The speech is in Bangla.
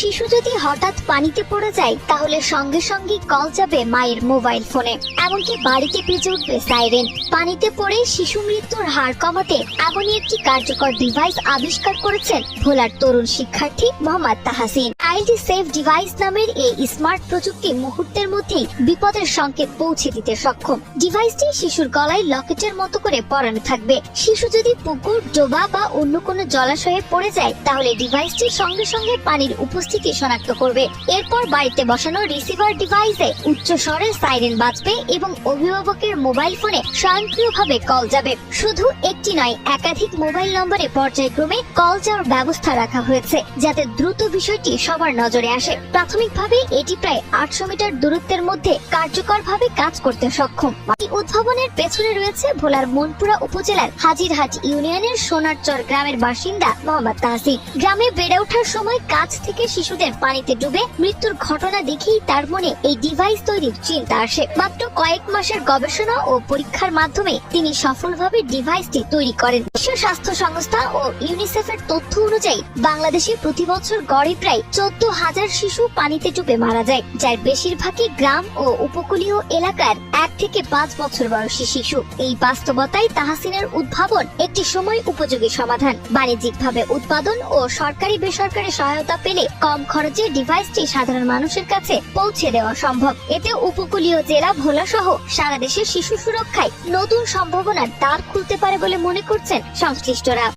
শিশু যদি হঠাৎ পানিতে পড়ে যায়, তাহলে সঙ্গে সঙ্গে কল যাবে মায়ের মোবাইল ফোনে এমনকি বাড়িতে বেজে উঠবে সাইরেন পানিতে পড়ে শিশু মৃত্যুর হার কমাতে এমনই একটি কার্যকর ডিভাইস আবিষ্কার করেছেন ভোলার তরুণ শিক্ষার্থী Mohammad Tahasin. ID safe device নামের এই স্মার্ট প্রযুক্তি মুহূর্তের মধ্যেই বিপদের সংকেত পৌঁছে দিতে সক্ষম। ডিভাইসটি শিশুর গলায় লকেটের মতো করে পরানো থাকবে। শিশু যদি পুকুর, ডোবা বা অন্য কোনো জলাশয়ে পড়ে যায়, তাহলে ডিভাইসটি সঙ্গে সঙ্গে পানির উপস্থিতি শনাক্ত করবে। এরপর বাড়িতে বসানো রিসিভার ডিভাইসে উচ্চ স্বরে সাইরেন বাজবে এবং অভিভাবকের মোবাইল ফোনে স্বয়ংক্রিয়ভাবে কল যাবে। শুধু একটি নয়, একাধিক মোবাইল নম্বরে পর্যায়ক্রমে কল যাওয়ার ব্যবস্থা রাখা হয়েছে, যাতে দ্রুত বিষয়টি সবার নজরে আসে। প্রাথমিকভাবে এটি প্রায় আটশো মিটার দূরত্বের মধ্যে কার্যকরভাবে কাজ করতে সক্ষম। এই উদ্ভাবনের পেছনে রয়েছে ভোলার মনপুরা উপজেলার হাজিরহাট ইউনিয়নের সোনারচর গ্রামের বাসিন্দা মোহাম্মদ তাহসিন গ্রামে বেড়ে ওঠার সময় কাছ থেকে শিশুদের পানিতে ডুবে মৃত্যুর ঘটনা দেখেই তার মনে এই ডিভাইস তৈরির চিন্তা আসে। মাত্র কয়েক মাসের গবেষণা ও পরীক্ষার মাধ্যমে তিনি সফলভাবে ডিভাইসটি তৈরি করেন। বিশ্ব স্বাস্থ্য সংস্থা ও ইউনিসেফের তথ্য অনুযায়ী বাংলাদেশে প্রতি বছর গড়ে প্রায় চোদ্দ হাজার শিশু পানিতে ডুবে মারা যায়, যার বেশিরভাগই গ্রাম ও উপকূলীয় এলাকার এক থেকে পাঁচ বছর বয়সী শিশু। এই বাস্তবতায় তাহাসিনের উদ্ভাবন একটি সময় উপযোগী সমাধান। বাণিজ্যিকভাবে উৎপাদন ও সরকারি বেসরকারি সহায়তা পেলে কম খরচে ডিভাইসটি সাধারণ মানুষের কাছে পৌঁছে দেওয়া সম্ভব। এতে উপকূলীয় জেলা ভোলা সহ সারা দেশে শিশু সুরক্ষায় নতুন সম্ভাবনার দ্বার খুলতে পারে বলে মনে করছেন সংশ্লিষ্টরা।